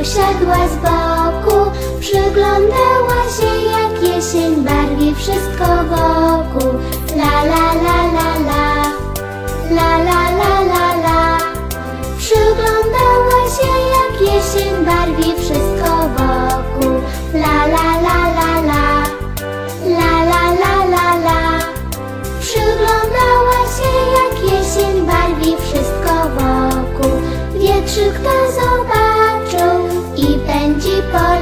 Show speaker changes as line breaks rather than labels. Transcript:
patrzyła z boku, przyglądała się jak jesień barwi wszystko wokół. La la la la la, la la la la la. Przyglądała się jak jesień barwi wszystko wokół. La la la la la, la la la la la. Przyglądała się jak jesień barwi wszystko wokół. Wietrzyk to zobaczył i pędzi po